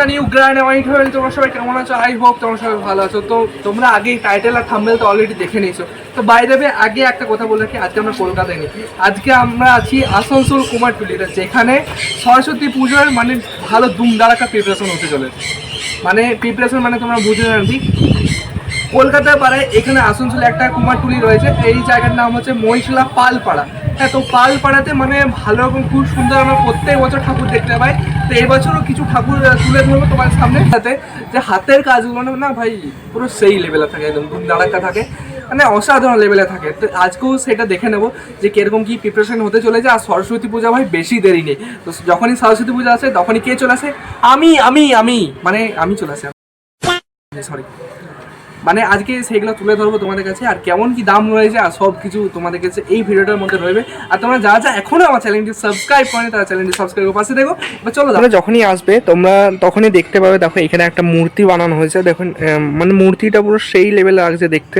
The new grand white whale তোমরা সবাই কেমন আছো? আই হোপ তোমরা সবাই ভালো আছো। তো তোমরা আগেই টাইটেল আর থাম্বেল তো অলরেডি দেখে নিয়েছো। তো বাইরে আগে একটা কথা বলে রাখি, আজকে আমরা কলকাতায় নেই। আজকে আমরা আছি আসানসোল কুমারটুলিতে, যেখানে সরস্বতী পুজোর মানে ভালো দুমদারাকা প্রিপারেশন হতে চলেছে। মানে প্রিপারেশন মানে তোমরা বুঝে না কলকাতায় পাড়ায় এখানে আসানসোলে একটা কুমারটুলি রয়েছে। এই জায়গার নাম হচ্ছে মহিশলা পালপাড়া। হ্যাঁ তো পালপাড়াতে মানে ভালো রকম খুব সুন্দর আমরা প্রত্যেক বছর ঠাকুর দেখতে পাই। তো এবছরও কিছু ঠাকুর তুলে ধরবো তোমার সামনে। সাথে যে হাতের কাজগুলো না- ভাই, পুরো সেই লেভেলে থাকে, একদম দাঁড়াকা থাকে। মানে অসাধারণ লেভেলে থাকে। তো আজকেও সেটা দেখে নেব যে কীরকম কি প্রিপারেশন হতে চলেছে। আর সরস্বতী পূজা ভাই বেশি দেরি নেই। তো যখনই সরস্বতী পূজা আসে, তখনই কে চলে আসে? আমি আমি আমি। মানে আমি চলে আসি। সরি মানে আজকে সেইগুলো তুলে ধরবো তোমাদের কাছে আর কেমন কি দাম রয়েছে আর সব কিছু তোমাদের কাছে এই ভিডিওটার মধ্যে রয়েবে আর তোমরা যা যা এখনও আমার চ্যানেলটি সাবস্ক্রাইব করে তারা চ্যানেলটি সাবস্ক্রাইব করে পাশে দেখো এবার চলো তোমরা যখনই আসবে তোমরা তখনই দেখতে পাবে দেখো এখানে একটা মূর্তি বানানো হয়েছে। দেখুন মানে মূর্তিটা পুরো সেই লেভেলে লাগছে দেখতে।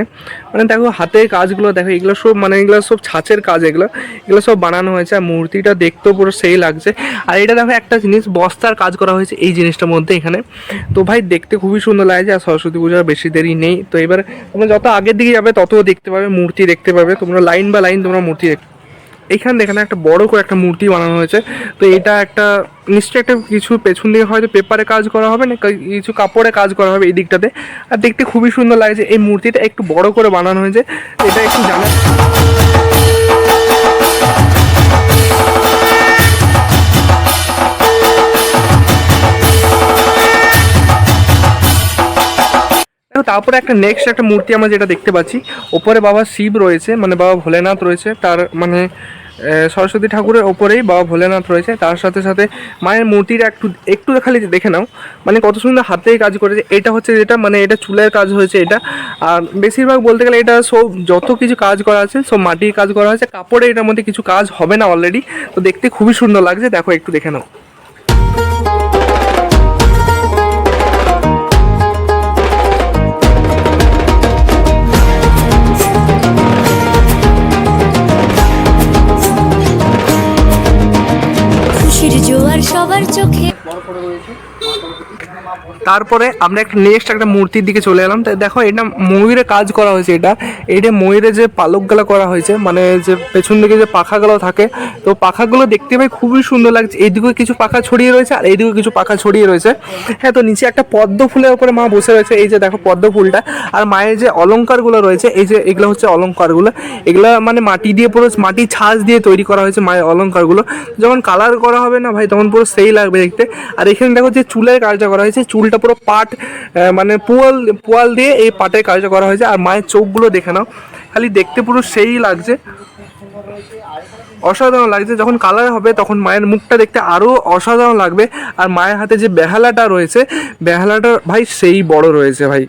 মানে দেখো হাতের কাজগুলো, দেখো এগুলো সব মানে এগুলো সব ছাঁচের কাজ এগুলো। এগুলো সব বানানো হয়েছে আর মূর্তিটা দেখতেও পুরো সেই লাগছে। আর এটা দেখো একটা জিনিস, বস্তার কাজ করা হয়েছে এই জিনিসটার মধ্যে এখানে। তো ভাই দেখতে খুবই সুন্দর লাগছে আর সরস্বতী পূজার বেশি দেরি নেই। তো এবার তোমরা যত আগের দিকে যাবে তত দেখতে পাবে, মূর্তি দেখতে পাবে। তোমরা লাইন বা লাইন তোমরা মূর্তি দেখতে এখানে এখানে একটা বড় করে একটা মূর্তি বানানো হয়েছে। তো এটা একটা, নিশ্চয়ই একটা কিছু পেছন দিকে হয়তো পেপারে কাজ করা হবে না কিছু কাপড়ে কাজ করা হবে এই দিকটাতে। আর দেখতে খুবই সুন্দর লাগছে এই মূর্তিটা একটু বড় করে বানানো হয়েছে। এটা একটু জানা তারপরে একটা নেক্সট একটা মূর্তি আমরা যেটা দেখতে পাচ্ছি। ওপরে বাবা শিব রয়েছে মানে বাবা ভোলেনাথ রয়েছে, তার মানে সরস্বতী ঠাকুরের ওপরেই বাবা ভোলেনাথ রয়েছে। তার সাথে সাথে মায়ের মূর্তিটা একটু একটু খালি দেখে নাও। মানে কত সুন্দর হাতে কাজ করেছে। এটা হচ্ছে যেটা মানে এটা চুলের কাজ হয়েছে এটা। আর বেশিরভাগ বলতে গেলে এটা সব যত কিছু কাজ করা আছে, সব মাটির কাজ করা হয়েছে। কাপড়ে এটার মধ্যে কিছু কাজ হবে না অলরেডি তো দেখতে খুবই সুন্দর লাগছে। দেখো, একটু দেখে নাও। তারপরে আমরা একটা নেক্সট একটা মূর্তির দিকে চলে এলাম। দেখো, এটা ময়ূরে কাজ করা হয়েছে এটা। এটা ময়ূরে যে পালকগুলো করা হয়েছে মানে যে পেছন দিকে যে পাখাগুলো থাকে, তো পাখাগুলো দেখতে পাই খুবই সুন্দর লাগছে। এইদিকে কিছু পাখা ছড়িয়ে রয়েছে আর এইদিকে কিছু পাখা ছড়িয়ে রয়েছে। হ্যাঁ তো নিচে একটা পদ্ম ফুলের উপরে মা বসে রয়েছে। এই যে দেখো পদ্ম ফুলটা। আর মায়ের যে অলংকারগুলো রয়েছে, এই যে এগুলো হচ্ছে অলংকারগুলো এগুলো মানে মাটি দিয়ে পুরো মাটি ছাঁচ দিয়ে তৈরি করা হয়েছে মায়ের অলংকারগুলো যখন কালার করা হবে না ভাই, তখন পুরো সেই লাগবে দেখতে। আর এখানে দেখো যে চুলের কাজটা করা হয়েছে। চুলটা পুরো পাট মানে পোয়াল পোয়াল দিয়ে এই পাটের কাজটা করা হয়েছে। আর মায়ের চোখগুলো দেখে নাও, খালি দেখতে পুরো সেই লাগছে। অসাধারণ লাগছে, যখন কালার হবে তখন মায়ের মুখটা দেখতে আরও অসাধারণ লাগবে। আর মায়ের হাতে যে বেহালাটা রয়েছে, বেহালাটা ভাই সেই বড় রয়েছে ভাই।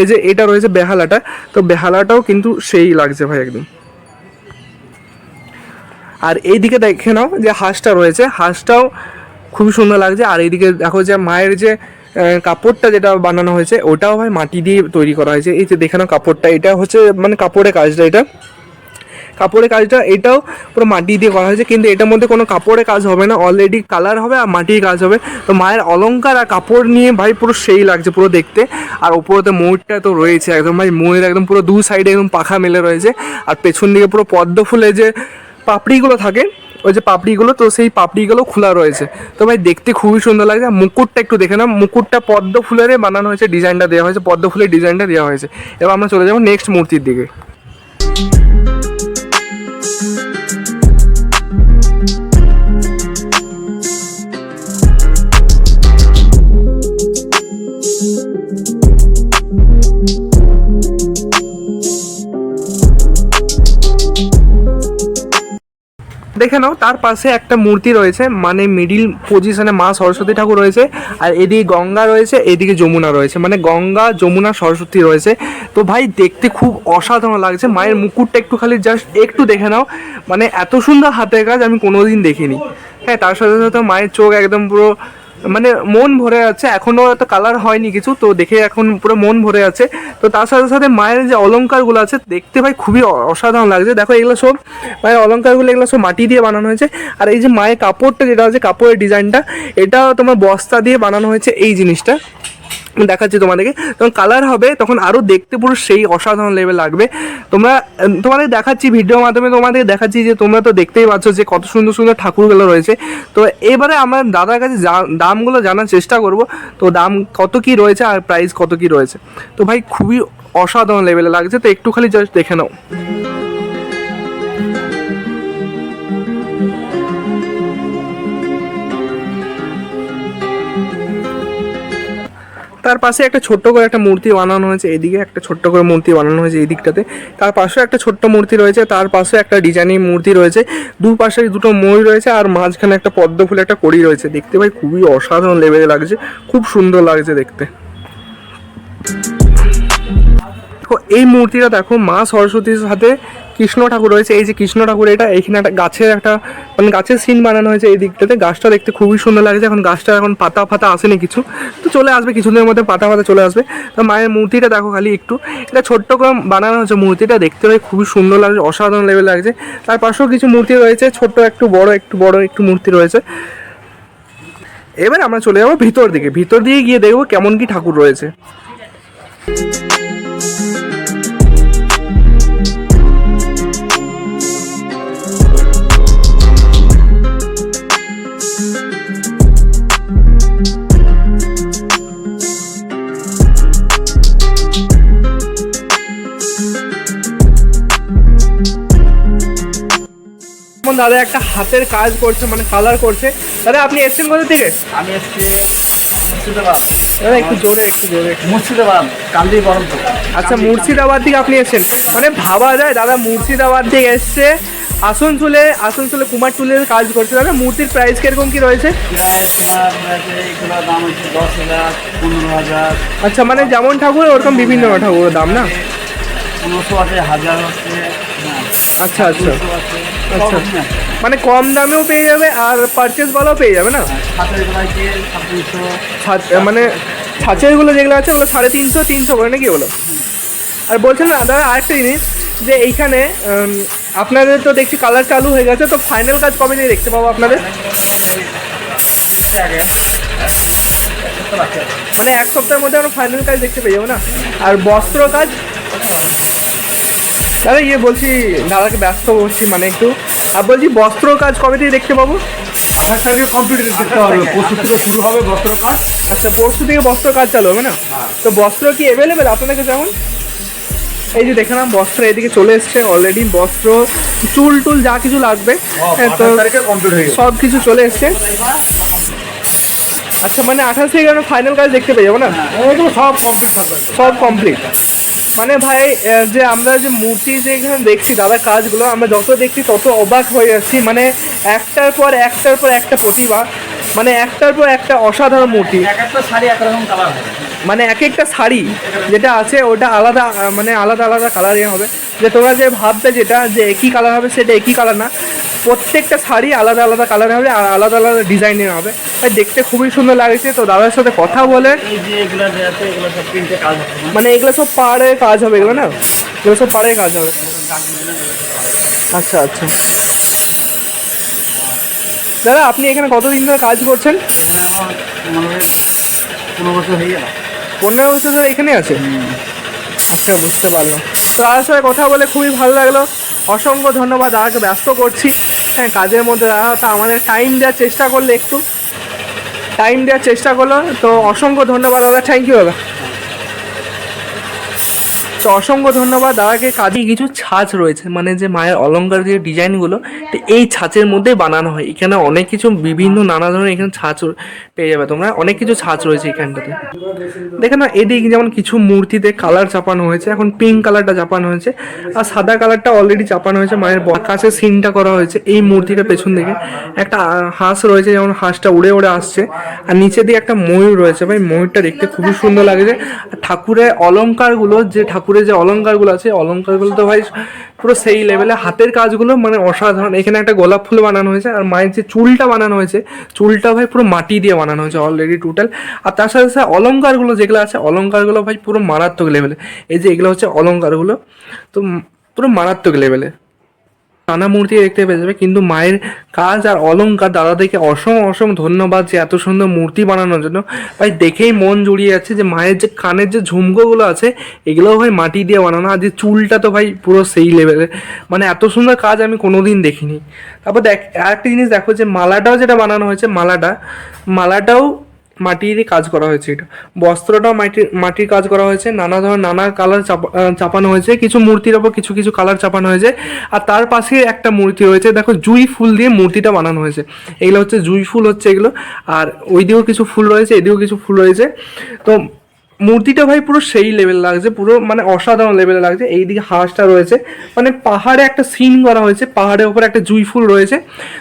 এই যে এটা রয়েছে বেহালাটা, তো বেহালাটাও কিন্তু সেই লাগছে ভাই একদম। আর এইদিকে দেখে নাও যে হাঁসটা রয়েছে, হাঁসটাও খুবই সুন্দর লাগছে। আর এইদিকে দেখো যে মায়ের যে কাপড়টা যেটা বানানো হয়েছে, ওটাও ভাই মাটি দিয়ে তৈরি করা হয়েছে। এই যে দেখানো কাপড়টা, এটা হচ্ছে মানে কাপড়ের কাজটা এটা। কাপড়ের কাজটা, এটাও পুরো মাটি দিয়ে করা হয়েছে, কিন্তু এটার মধ্যে কোনো কাপড়ের কাজ হবে না। অলরেডি কালার হবে আর মাটির কাজ হবে। তো মায়ের অলংকার আর কাপড় নিয়ে ভাই পুরো সেই লাগছে, পুরো দেখতে। আর ওপরেতে ময়ূরটা তো রয়েছে একদম ভাই ময়ূর একদম পুরো দু সাইডে একদম পাখা মেলে রয়েছে। আর পেছন দিকে পুরো পদ্ম ফুলে যে পাপড়িগুলো থাকে ওই যে পাপড়িগুলো, তো সেই পাপড়িগুলো খোলা রয়েছে। তো ভাই, দেখতে খুবই সুন্দর লাগছে। মুকুটটা একটু দেখে না মুকুটটা পদ্ম ফুলের বানানো হয়েছে, ডিজাইনটা দেওয়া হয়েছে, পদ্ম ফুলের ডিজাইনটা দেওয়া হয়েছে। এবার আমরা চলে যাব নেক্সট মূর্তির দিকে। দেখে নাও, তার পাশে একটা মূর্তি রয়েছে মানে মিডিল পজিশনে মা সরস্বতী ঠাকুর রয়েছে, আর এদিকে গঙ্গা রয়েছে, এদিকে যমুনা রয়েছে মানে গঙ্গা, যমুনা, সরস্বতী রয়েছে। তো ভাই, দেখতে খুব অসাধারণ লাগছে, মায়ের মুকুটটা একটু খালি জাস্ট একটু দেখে নাও মানে এত সুন্দর হাতের কাজ আমি কোনোদিন দেখিনি। হ্যাঁ তার সাথে সাথে মায়ের চোখ একদম পুরো মানে মন ভরে আছে এখনও এত কালার হয়নি কিছু, তো দেখে এখন পুরো মন ভরে আছে। তো তার সাথে সাথে মায়ের যে অলঙ্কারগুলো আছে, দেখতে ভাই খুবই অসাধারণ লাগছে। দেখো এগুলো সব, মায়ের অলংকারগুলো এগুলো সব মাটি দিয়ে বানানো হয়েছে। আর এই যে মায়ের কাপড়টা যেটা আছে, কাপড়ের ডিজাইনটা, এটা তোমার বস্তা দিয়ে বানানো হয়েছে এই জিনিসটা। দেখাচ্ছি তোমাদেরকে। তখন কালার হবে, তখন আরও দেখতে পুরো সেই অসাধারণ লেভেল লাগবে। তোমরা তোমাদের দেখাচ্ছি ভিডিওর মাধ্যমে তোমাদের দেখাচ্ছি যে তোমরা তো দেখতেই পাচ্ছ যে কত সুন্দর সুন্দর ঠাকুরগুলো রয়েছে। তো এবারে আমরা দাদার কাছে দামগুলো জানার চেষ্টা করব। তো দাম কত কি রয়েছে আর প্রাইস কত কি রয়েছে। তো ভাই, খুবই অসাধারণ লেভেলে লাগছে। তো একটু খালি জাস্ট দেখে নাও। তার পাশে একটা ছোট্ট করে একটা মূর্তি বানানো হয়েছে, এদিকে একটা ছোট্ট করে মূর্তি বানানো হয়েছে এই দিকটাতে। তার পাশেও একটা ছোট্ট মূর্তি রয়েছে, তার পাশে একটা ডিজাইনিং মূর্তি রয়েছে দু পাশে দুটো মই রয়েছে আর মাঝখানে একটা পদ্ম ফুল একটা কড়ি রয়েছে। দেখতে ভাই খুবই অসাধারণ লেভেলে লাগছে, খুব সুন্দর লাগছে দেখতে। দেখো, এই মূর্তিটা দেখো মা সরস্বতীর সাথে কৃষ্ণ ঠাকুর রয়েছে। এই যে কৃষ্ণ ঠাকুর, এটা এখানে একটা গাছের একটা মানে গাছের সিন বানানো হয়েছে এই দিকটাতে। গাছটা দেখতে খুবই সুন্দর লাগছে। এখন গাছটা এখন পাতা ফাতা আসেনি কিছু। তো চলে আসবে, কিছুদিনের মধ্যে পাতা ফাতা চলে আসবে। তো মায়ের মূর্তিটা দেখো খালি একটু। এটা ছোট্ট করে বানানো হয়েছে মূর্তিটা, দেখতে ভাই খুবই সুন্দর লাগছে, অসাধারণ লেভেল লাগছে। তার পাশেও কিছু মূর্তি রয়েছে, ছোট্ট একটু বড় একটু বড় একটু মূর্তি রয়েছে। এবার আমরা চলে যাব ভিতর দিকে। ভিতর দিয়ে গিয়ে দেখব কেমন কি ঠাকুর রয়েছে। যেমন দাদা একটা হাতের কাজ করছে মানে কালার করছে। দাদা আপনি এসছেন কোথা থেকে? আমি এসছি মুর্শিদাবাদ। দাদা একটু জোরে একটু জোরে মুর্শিদাবাদ কান্দি আচ্ছা মুর্শিদাবাদ থেকে আপনি এসেছেন। মানে ভাবা যায় দাদা মুর্শিদাবাদ থেকে এসছে আসানসোলে আসানসোলে কুমারটুলের কাজ করছে। দাদা মূর্তির প্রাইস কীরকম কি রয়েছে? আচ্ছা মানে যেমন ঠাকুর ওরকম বিভিন্ন ঠাকুরের দাম না? পনেরোশো আছে হাজার হচ্ছে হ্যাঁ, আচ্ছা আচ্ছা। আচ্ছা। মানে কম দামেও পেয়ে যাবে আর পারচেস বালাও পেয়ে যাবে না? মানে ছাঁচেরগুলো যেগুলো আছে ওগুলো সাড়ে তিনশো তিনশো করে নাকি বলো আর বলছেন না, দাদা, আরেকটা জিনিস, যে এইখানে আপনাদের তো দেখছি কালার চালু হয়ে গেছে, তো ফাইনাল কাজ কবে থেকে দেখতে পাবো আপনাদের? মানে এক সপ্তাহের মধ্যে আমরা ফাইনাল কাজ দেখতে পেয়ে যাব না? আর বস্ত্র কাজ? দাদা ইয়ে বলছি দাদাকে ব্যস্ত বলছি মানে একটু। আর বলছি বস্ত্র কাজ কবে থেকে দেখতে পাবো আঠাশ তারিখে কমপ্লিট দেখতে হবে পরশু থেকে শুরু হবে বস্ত্র কাজ। আচ্ছা পরশু থেকে বস্ত্র কাজ চালু হবে না? তো বস্ত্র কি অ্যাভেলেবেল আপনাদের কাছে এখন? এই যে দেখে নাম বস্ত্র এদিকে চলে এসছে অলরেডি বস্ত্র চুল টুল যা কিছু লাগবে। হ্যাঁ, তো সব কিছু চলে এসছে। আচ্ছা মানে আঠাশ থেকে ফাইনাল কাজ দেখতে পেয়ে যাব না? এগুলো সব কমপ্লিট সব কমপ্লিট মানে ভাই যে আমরা যে মূর্তি যে এখানে দেখছি দাদা কাজগুলো আমরা যত দেখছি তত অবাক হয়ে যাচ্ছি। মানে একটার পর একটার পর একটা প্রতিভা মানে একটার পর একটা অসাধারণ মূর্তি। মানে এক একটা শাড়ি যেটা আছে ওটা আলাদা মানে আলাদা আলাদা কালারিং হবে। যে তোমরা যে ভাববে যেটা যে একই কালার হবে সেটা একই কালার না। প্রত্যেকটা শাড়ি আলাদা আলাদা কালার হবে আর আলাদা আলাদা ডিজাইনের হবে। তাই দেখতে খুবই সুন্দর লাগছে। তো দাদার সাথে কথা বলে মানে এগুলো সব পাড়ে কাজ হবে এগুলো না? এগুলো সব পাড়ে কাজ হবে। আচ্ছা আচ্ছা। দাদা আপনি এখানে কতদিন ধরে কাজ করছেন? পনেরো বছর ধরে এখানে আছে আচ্ছা বুঝতে পারলাম। তো দাদার সাথে কথা বলে খুবই ভালো লাগল। অসংখ্য ধন্যবাদ। দাদাকে ব্যস্ত করছি। হ্যাঁ কাজের মধ্যে তো আমাদের টাইম দেওয়ার চেষ্টা করলে একটু। টাইম দেওয়ার চেষ্টা করল, তো অসংখ্য ধন্যবাদ দাদা থ্যাংক ইউ দাদা। তো অসংখ্য ধন্যবাদ। দাদাকে কাজে কিছু ছাঁচ রয়েছে মানে যে মায়ের অলংকার যে ডিজাইনগুলো, তো এই ছাঁচের মধ্যে বানানো হয়। এখানে অনেক কিছু বিভিন্ন নানা ধরনের এখানে ছাঁচ পেয়ে যাবে। তোমরা অনেক কিছু ছাঁচ রয়েছে এখানটাতে। দেখে না এদিক যেমন কিছু মূর্তিতে কালার চাপানো হয়েছে, এখন পিঙ্ক কালারটা চাপানো হয়েছে, আর সাদা কালারটা অলরেডি চাপানো হয়েছে মায়ের আকাশে সিনটা করা হয়েছে এই মূর্তিটা পেছন দিকে। একটা হাঁস রয়েছে, যেমন হাঁসটা উড়ে উড়ে আসছে, আর নিচে দিয়ে একটা ময়ূর রয়েছে। ভাই, ময়ূরটা দেখতে খুবই সুন্দর লাগছে। ঠাকুরের অলঙ্কারগুলো যে ঠাকুরের যে অলঙ্কারগুলো আছে অলঙ্কারগুলো তো ভাই পুরো সেই লেভেলে হাতের কাজগুলো মানে অসাধারণ। এখানে একটা গোলাপ ফুল বানানো হয়েছে আর মায়ের যে চুলটা বানানো হয়েছে, চুলটা ভাই পুরো মাটি দিয়ে বানানো হয়েছে অলরেডি টোটাল আর তার সাথে সাথে অলঙ্কারগুলো যেগুলো আছে, অলঙ্কারগুলো ভাই পুরো মারাত্মক লেভেলে এই যে এগুলো হচ্ছে অলঙ্কারগুলো, তো পুরো মারাত্মক লেভেলে নানা মূর্তি দেখতে পেয়ে যাবে। কিন্তু মায়ের কাজ আর অলংকার দাদাদেরকে অসম অসম ধন্যবাদ যে এত সুন্দর মূর্তি বানানোর জন্য। ভাই, দেখেই মন জুড়িয়ে যাচ্ছে যে মায়ের যে কানের যে ঝুমকোগুলো আছে, এগুলোও ভাই মাটি দিয়ে বানানো। আর যে চুলটা তো ভাই পুরো সেই লেভেলের মানে এত সুন্দর কাজ আমি কোনোদিন দেখিনি। তারপর দেখ, আরেকটা জিনিস দেখো যে মালাটাও যেটা বানানো হয়েছে, মালাটা। মালাটাও মাটির কাজ করা হয়েছে এটা। বস্ত্রটাও মাটির মাটির কাজ করা হয়েছে, নানা ধরনের, নানা কালার চাপানো হয়েছে, কিছু মূর্তির ওপর কিছু কিছু কালার চাপানো হয়েছে, আর তার পাশে একটা মূর্তি রয়েছে, দেখো জুই ফুল দিয়ে মূর্তিটা বানানো হয়েছে। এগুলো হচ্ছে জুই ফুল হচ্ছে এগুলো, আর ওই দিকেও কিছু ফুল রয়েছে, এদিকেও কিছু ফুল রয়েছে। তো মূর্তিটা ভাই পুরো সেই লেভেল লাগছে, পুরো মানে অসাধারণ লেভেলে লাগছে। এইদিকে হাঁসটা রয়েছে মানে পাহাড়ে একটা সিন করা হয়েছে, পাহাড়ের ওপরে একটা জুই ফুল রয়েছে।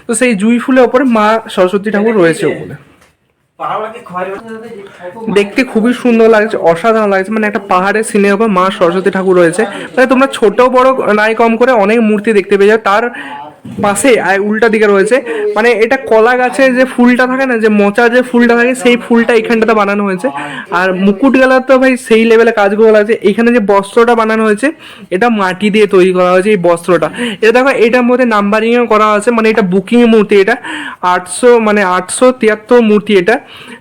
তো সেই জুই ফুলের ওপরে মা সরস্বতী ঠাকুর রয়েছে ওপরে। দেখতে খুবই সুন্দর লাগছে অসাধারণ লাগছে। মানে একটা পাহাড়ের সিনের উপর মা সরস্বতী ঠাকুর রয়েছে। মানে তোমরা ছোট বড় নাই কম করে অনেক মূর্তি দেখতে পেয়ে যাও তার পাশে, আর উল্টা দিকে রয়েছে। মানে এটা কলা গাছে যে ফুলটা থাকে না, যে মোচা যে ফুলটা থাকে, সেই ফুলটা এখানটাতে বানানো হয়েছে। আর মুকুট গেলার তো ভাই সেই লেভেলে কাজগুলো আছে এখানে যে বস্ত্রটা বানানো হয়েছে, এটা মাটি দিয়ে তৈরি করা হয়েছে এই বস্ত্রটা। এটা দেখো, এটার মধ্যে নাম্বারিংও করা আছে মানে এটা বুকিং মূর্তি এটা। আটশো মানে আটশো তিয়াত্তর মূর্তি এটা।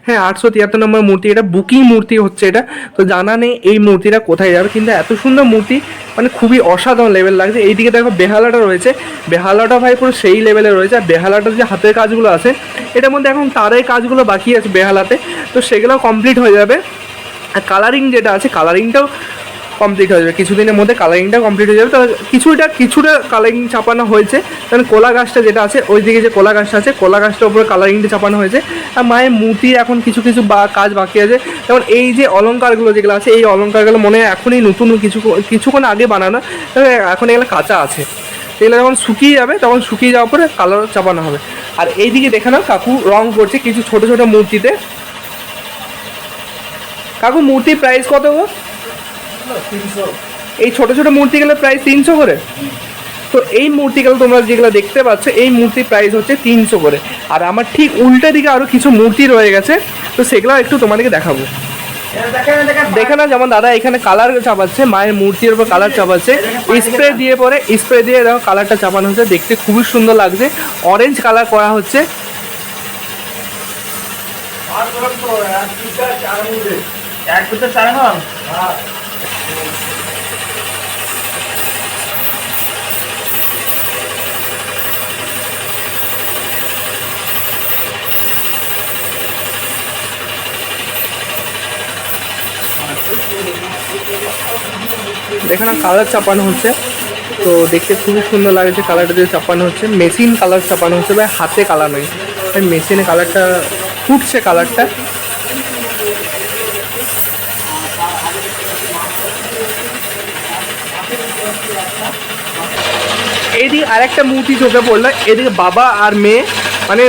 হ্যাঁ আটশো তিয়াত্তর নম্বর মূর্তি এটা বুকিং মূর্তি হচ্ছে এটা। তো জানা নেই এই মূর্তিটা কোথায় যাবে, কিন্তু এত সুন্দর মূর্তি মানে খুবই অসাধারণ লেভেল লাগছে। এইদিকে দেখো, বেহালাটা রয়েছে। বেহালাটা ভাই পুরো সেই লেভেলে রয়েছে, আর বেহালাটার যে হাতের কাজগুলো আছে, এটার মধ্যে এখন তারাই কাজগুলো বাকি আছে বেহালাতে। তো সেগুলো কমপ্লিট হয়ে যাবে। আর কালারিং যেটা আছে কালারিংটাও কমপ্লিট হয়ে যাবে। কিছুদিনের মধ্যে কালারিংটা কমপ্লিট হয়ে যাবে। তো কিছুটা কিছুটা কালারিং চাপানো হয়েছে। কারণ কোলা গাছটা যেটা আছে ওই দিকে যে কোলা গাছটা আছে, কোলা গাছটার উপরে কালারিংটা চাপানো হয়েছে। আর মায়ের মূর্তি এখন কিছু কিছু বা কাজ বাকি আছে। যেমন এই যে অলঙ্কারগুলো যেগুলো আছে, এই অলঙ্কারগুলো মনে হয় এখনই নতুন, কিছু, কিছুক্ষণ আগে বানানো। এখন এগুলো কাঁচা আছে। এগুলো যখন শুকিয়ে যাবে, তখন শুকিয়ে যাওয়ার পরে কালার চাপানো হবে। আর এইদিকে দেখে নাও, কাকু রং করছে কিছু ছোট ছোট মূর্তিতে। কাকু, মূর্তির প্রাইস কত গো? এই ছোট ছোট মূর্তিগুলোর প্রাইস তিনশো করে? তো এই মূর্তিগুলো তোমরা যেগুলো দেখতে পাচ্ছ, এই মূর্তির প্রাইস হচ্ছে তিনশো করে। আর আমার ঠিক উল্টো দিকে আরও কিছু মূর্তি রয়ে গেছে, তো সেগুলো একটু তোমাদেরকে দেখাবো। দেখে না যেমন দাদা এখানে কালার চাপাচ্ছে মায়ের মূর্তির উপর কালার চাপাচ্ছে। স্প্রে দিয়ে পরে স্প্রে দিয়ে দেখো কালারটা চাপানো হচ্ছে দেখতে খুবই সুন্দর লাগছে। অরেঞ্জ কালার করা হচ্ছে। এক চার দেখে না কালার চাপানো হচ্ছে। তো দেখতে খুবই সুন্দর লাগছে কালারটা দিয়ে চাপানো হচ্ছে। মেশিন কালার চাপানো হচ্ছে, ভাই হাতে কালার নয়। ভাই মেশিনে কালারটা ফুটছে কালারটা এদিকে আরেকটা মূর্তি চোখে পড়ল। এদিকে বাবা আর মেয়ে মানে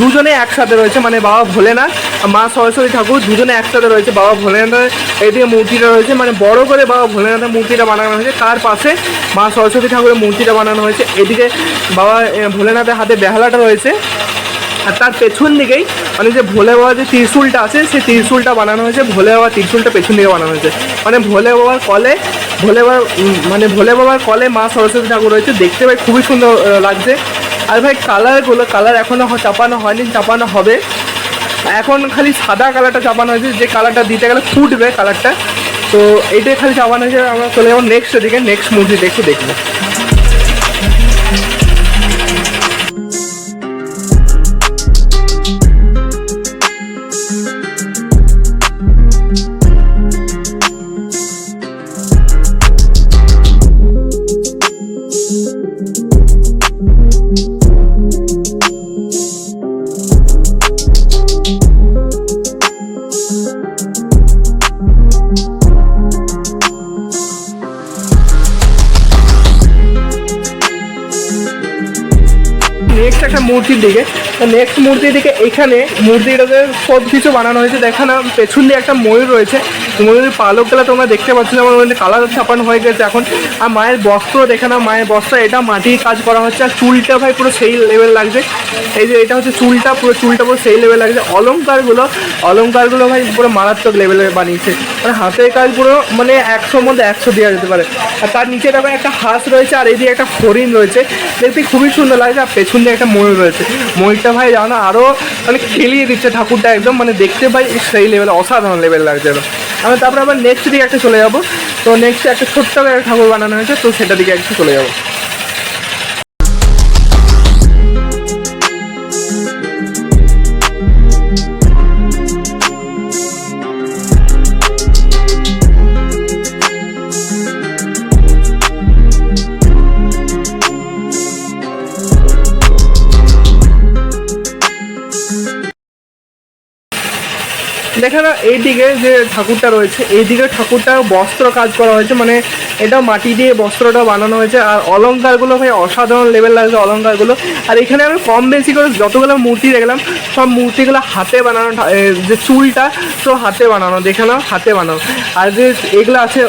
দুজনে একসাথে রয়েছে মানে বাবা ভোলেনাথ, মা সরস্বতী ঠাকুর, দুজনে একসাথে রয়েছে বাবা ভোলেনাথের এইদিকে মূর্তিটা রয়েছে মানে বড় করে বাবা ভোলেনাথের মূর্তিটা বানানো হয়েছে, তার পাশে মা সরস্বতী ঠাকুরের মূর্তিটা বানানো হয়েছে, এদিকে বাবা ভোলেনাথের হাতে বেহালাটা রয়েছে, আর তার পেছন দিকেই মানে যে ভোলে বাবার যে ত্রিশূলটা আছে সেই ত্রিশূলটা বানানো হয়েছে, ভোলে বাবার ত্রিশূলটা পেছন দিকে বানানো হয়েছে মানে ভোলে বাবার কলে, ভোলে বাবার মানে ভোলে বাবার কলে মা সরস্বতী ঠাকুর রয়েছে, দেখতে পাই খুবই সুন্দর লাগছে আর ভাই কালারগুলো, কালার এখনও চাপানো হয়নি, চাপানো হবে। এখন খালি সাদা কালারটা চাপানো হয়েছে, যে কালারটা দিতে গেলে ফুটবে কালারটা। তো এটাই খালি চাপানো হয়েছে, আমরা চলে যাব নেক্সট দিকে নেক্সট মুভি দেখে দেখব। নেক্সট দিকে মূর্তি দিকে এখানে মূর্তিটাতে সব কিছু বানানো হয়েছে। দেখো না, পেছন দিয়ে একটা ময়ূর রয়েছে। ময়ূরের পালকগুলো তোমরা দেখতে পাচ্ছ আমার কালার ছাপানো হয়ে গেছে এখন। আর মায়ের বস্ত্র, দেখে না মায়ের বস্ত্র, এটা মাটির কাজ করা হচ্ছে। আর চুলটা ভাই পুরো সেই লেভেল লাগছে। এই যে এটা হচ্ছে চুলটা, পুরো চুলটা পুরো সেই লেভেল লাগছে। অলঙ্কারগুলো অলংকারগুলো ভাই পুরো মারাত্মক লেভেলে বানিয়েছে। মানে হাতের কাজ পুরো মানে একশোর মধ্যে একশো দেওয়া যেতে পারে। আর তার নিচে দেখো একটা হাঁস রয়েছে, আর এইদিকে একটা হরিণ রয়েছে। দেখতে খুবই সুন্দর লাগছে, আর পেছন দিয়ে একটা ময়ূর রয়েছে। ময়ূরটা ভাই, জানো আরও মানে খেলিয়ে দিচ্ছে ঠাকুরটা একদম মানে দেখতে ভাই সেই লেভেল অসাধারণ লেভেল লাগছে আমি তারপরে আবার নেক্সট দিকে একটা চলে যাব। তো নেক্সট একটা ছোট্ট একটা ঠাকুর বানানো হয়েছে, তো সেটা দিকে একটু চলে যাব। এইদিকে যে ঠাকুরটা রয়েছে, এইদিকে ঠাকুরটা বস্ত্র কাজ করা হয়েছে মানে এটা মাটি দিয়ে বস্ত্রটা বানানো হয়েছে, আর অলঙ্কারগুলো ভাই অসাধারণ লেভেল লাগছে অলঙ্কারগুলো। আর এখানে আমি কম বেশি করে যতগুলো মূর্তি দেখলাম, সব মূর্তিগুলো হাতে বানানো যে চুলটা তো হাতে বানানো, দেখে নাও, হাতে বানানো। আর যে এগুলো আছে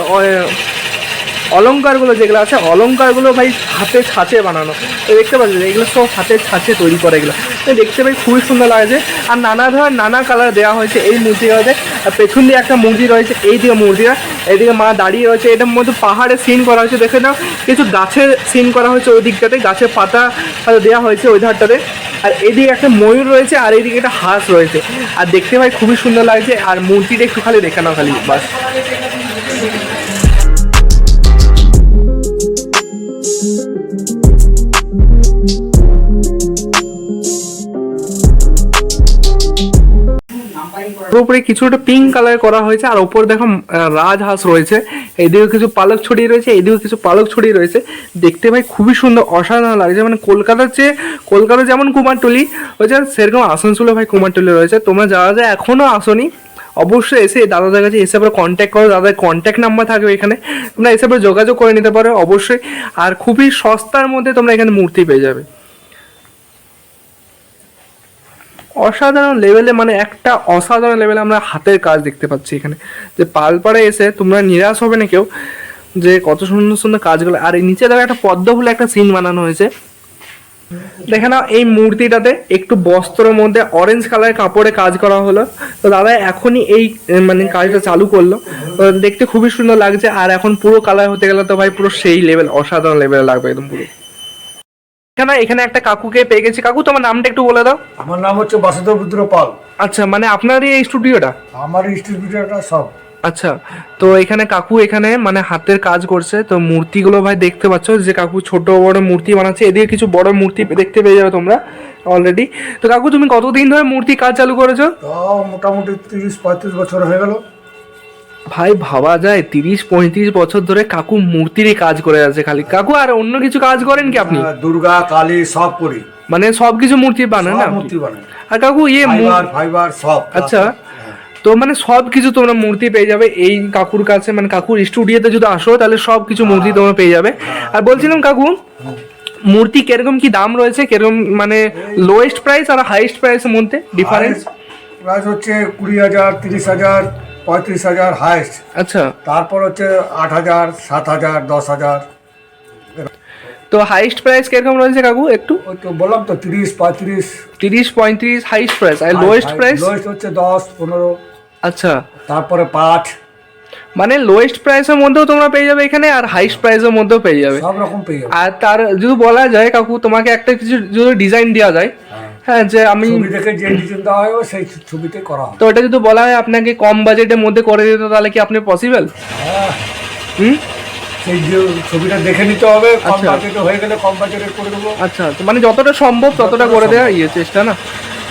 অ- অলংকারগুলো যেগুলো আছে অলংকারগুলো ভাই হাতে ছাঁচে বানানো। তো দেখতে পাচ্ছি এগুলো সব হাতে ছাঁচে তৈরি করে এগুলো। তো দেখতে ভাই খুবই সুন্দর লাগছে। আর নানা ধরনের নানা কালার দেওয়া হয়েছে এই মূর্তিগুলোতে আর পেছন দিয়ে একটা মূর্তি রয়েছে, এই দিকে মূর্তিটা এইদিকে মা দাঁড়িয়ে রয়েছে, এটার মধ্যে পাহাড়ে সিন করা হয়েছে। দেখে নাও, কিছু গাছের সিন করা হয়েছে ওই দিকটাতে। গাছের পাতা দেওয়া হয়েছে ওই ধারটাতে। আর এদিকে একটা ময়ূর রয়েছে, আর এইদিকে একটা হাঁস রয়েছে। আর দেখতে ভাই খুবই সুন্দর লাগছে। আর মূর্তিটা একটু খালি দেখে নাও খালি, বাস। পুরোপুরি কিছুটা পিঙ্ক কালার করা হয়েছে, আর ওপর দেখো রাজহাঁস রয়েছে। এইদিকে কিছু পালক ছড়িয়ে রয়েছে, এইদিকে কিছু পালক ছড়িয়ে রয়েছে। দেখতে ভাই খুবই সুন্দর, অসাধারণ লাগছে। মানে কলকাতার চেয়ে কলকাতা যেমন কুমারটুলি হয়েছে সেরকম আসানসোলে ভাই কুমারটুলি রয়েছে। তোমরা যারা যা এখনও আসনি, অবশ্যই এসে দাদাদের কাছে এসে পরে কন্ট্যাক্ট করো। দাদার কন্ট্যাক্ট নাম্বার থাকবে এখানে। তোমরা এসে পরে যোগাযোগ করে নিতে পারো, অবশ্যই। আর খুবই সস্তার মধ্যে তোমরা এখানে মূর্তি পেয়ে যাবে। অসাধারণ লেভেলে মানে একটা অসাধারণ লেভেলে আমরা হাতের কাজ দেখতে পাচ্ছি এখানে। যে পালপাড়ে এসে তোমরা নিরাশ হবে না কেউ যে কত সুন্দর সুন্দর কাজগুলো। আর এই নিচে দেখো একটা পদ্ম ফুলে একটা সিন বানানো হয়েছে। দেখে নাও এই মূর্তিটাতে একটু বস্ত্রের মধ্যে অরেঞ্জ কালারের কাপড়ে কাজ করা হলো। তো দাদা এখনই এই মানে কাজটা চালু করল। দেখতে খুবই সুন্দর লাগছে। আর এখন পুরো কালার হতে গেলে তো ভাই পুরো সেই লেভেল অসাধারণ লেভেলে লাগবে একদম পুরো। এখানে এখানে একটা কাকুকে পেয়ে গেছি। কাকু তোমার নামটা একটু বলে দাও। আমার নাম হচ্ছে বাসুদেব রুদ্র পাল। আচ্ছা মানে আপনারই এই স্টুডিওটা? আমার স্টুডিওটা সব। আচ্ছা তো এখানে কাকু এখানে মানে হাতের কাজ করছে। তো মূর্তিগুলো ভাই দেখতে পাচ্ছ যে কাকু ছোট বড় মূর্তি বানাচ্ছে। এদিকে কিছু বড় মূর্তি দেখতে পেয়ে যাবে তোমরা অলরেডি তো কাকু তুমি কতদিন ধরে মূর্তি কাজ চালু করেছ? মোটামুটি তিরিশ পঁয়ত্রিশ বছর হয়ে গেল। ভাই ভাবা যায় তিরিশ পঁয়ত্রিশ বছর ধরে কাকু মূর্তিরই কাজ করে আছে খালি। কাকু আর অন্য কিছু কাজ করেন কি আপনি? দুর্গা কালী সব করি। মানে সব কিছু মূর্তি বানান না মূর্তি বানাই। আর কাকু ইয়ে ফাইবার ফাইবার সব। আচ্ছা তো মানে সব কিছু তোমরা মূর্তি পেয়ে যাবে। এই কাকুর কাছে মানে কাকুর স্টুডিওতে যদি আসো তাহলে সব কিছু মূর্তি তোমরা পেয়ে যাবে। আর বলছিলাম কাকু মূর্তি কীরকম কি দাম রয়েছে? কীরকম মানে লোয়েস্ট প্রাইস আর হাইয়েস্ট প্রাইসের মধ্যে ডিফারেন্স প্রাইস হচ্ছে কুড়ি হাজার তিরিশ হাজার। পঁয়ত্রিশ হাজার হাইস্ট আচ্ছা। তারপর হচ্ছে আট হাজার সাত হাজার দশ হাজার। তো হাইস্ট প্রাইস কীরকম রয়েছে কাকু একটু? তো বললাম তো তিরিশ পঁয়ত্রিশ। তিরিশ পঁয়ত্রিশ হাইস্ট প্রাইস আর লোয়েস্ট প্রাইস লোয়েস্ট হচ্ছে দশ পনেরো। আচ্ছা। তারপরে পাঁচ। মানে লোয়েস্ট প্রাইসের মধ্যেও তোমরা পেয়ে যাবে এখানে আর হাইস্ট প্রাইসের মধ্যেও পেয়ে যাবে। সব রকম পেয়ে যাবে। আর তার যদি বলা যায় কাকু তোমাকে একটা কিছু যদি ডিজাইন দেওয়া যায় হ্যাঁ যে আমি ছবি দেখে যে ডিজাইন দেওয়া হয় সেই ছবিতে করা হয়। তো এটা যদি বলা হয় আপনাকে কম বাজেটের মধ্যে করে দিতে তাহলে কি আপনি পসিবল হ্যাঁ। হুম? সেই যে ছবিটা দেখে নিতে হবে কম আচ্ছা। বাজেটে হয়ে গেলে কম বাজেটে করে দেবো। আচ্ছা মানে যতটা সম্ভব ততটা করে দেওয়া ইয়ে চেষ্টা না?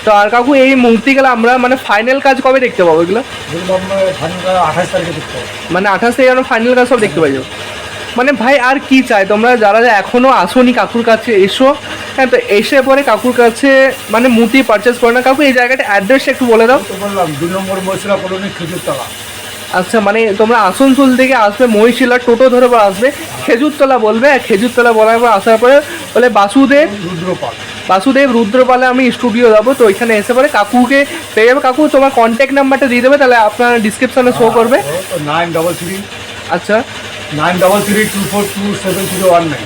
তো আর কাকু এই মূর্তিগুলো আমরা মানে ফাইনাল কাজ কবে দেখতে পাবো এগুলো? আঠাশ তারিখে দেখতে মানে আঠাশ থেকে আমরা ফাইনাল কাজ সব দেখতে পাই যাব। মানে ভাই আর কি চাই? তোমরা যারা যারা এখনও আসোনি কাকুর কাছে এসো। হ্যাঁ তো এসে পরে কাকুর কাছে মানে মূর্তি পারচেস করে না কাকু এই জায়গাটা অ্যাড্রেসটা একটু বলে দাও। বললাম দুই নম্বর কলোনি খেজুরতলা। আচ্ছা মানে তোমরা আসানসোল থেকে আসবে মহিশিলা টোটো ধরে পর আসবে। খেজুরতলা বলবে আর খেজুরতলা বলার পর আসার পরে বলে বাসুদেব রুদ্রপাল। বাসুদেব রুদ্রপালে আমি স্টুডিও যাব তো ওইখানে এসে পরে কাকুকে পেয়ে যাবে। কাকু তোমার কন্ট্যাক্ট নাম্বারটা দিয়ে দেবে তাহলে আপনার ডিসক্রিপশনে শো করবে। নাইন ডবল থ্রি আচ্ছা nine double three two four two seven zero one nine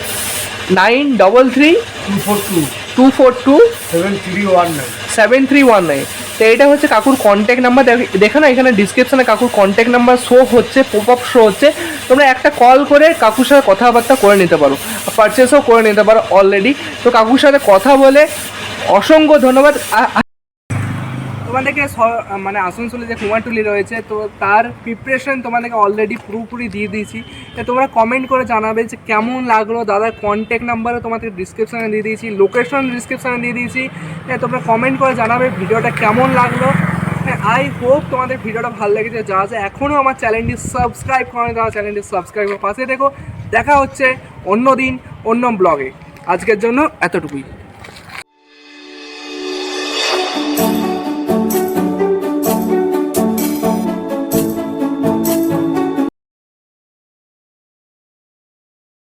nine double three two four two two four two seven three one nine seven three one nine তো এটা হচ্ছে কাকুর contact number দেখো না এখানে ডিসক্রিপশনে কাকুর কন্ট্যাক্ট নাম্বার শো হচ্ছে পপ আপ শো হচ্ছে। তোমরা একটা কল করে কাকুর সাথে কথাবার্তা করে নিতে পারো পারচেসও করে নিতে পারো অলরেডি তো কাকুর সাথে কথা বলে অসংখ্য ধন্যবাদ। তোমাদেরকে মানে আসানসোলে যে কুমারটুলি রয়েছে, তো তার প্রিপারেশন তোমাদেরকে অলরেডি পুরোপুরি দিয়ে দিয়েছি। তো তোমরা কমেন্ট করে জানাবে যে কেমন লাগল দাদার কন্ট্যাক্ট নাম্বারও তোমাদের ডিসক্রিপশানে দিয়ে দিয়েছি লোকেশন ডিসক্রিপশানে দিয়ে দিয়েছি। তোমরা কমেন্ট করে জানাবে ভিডিওটা কেমন লাগল। আই হোপ তোমাদের ভিডিওটা ভালো লেগেছে। যা যা এখনও আমার চ্যানেলটি সাবস্ক্রাইব করে তারা চ্যানেলটি সাবস্ক্রাইব করে পাশে দেখো দেখা হচ্ছে অন্য দিন, অন্য ব্লগে আজকের জন্য এতটুকুই।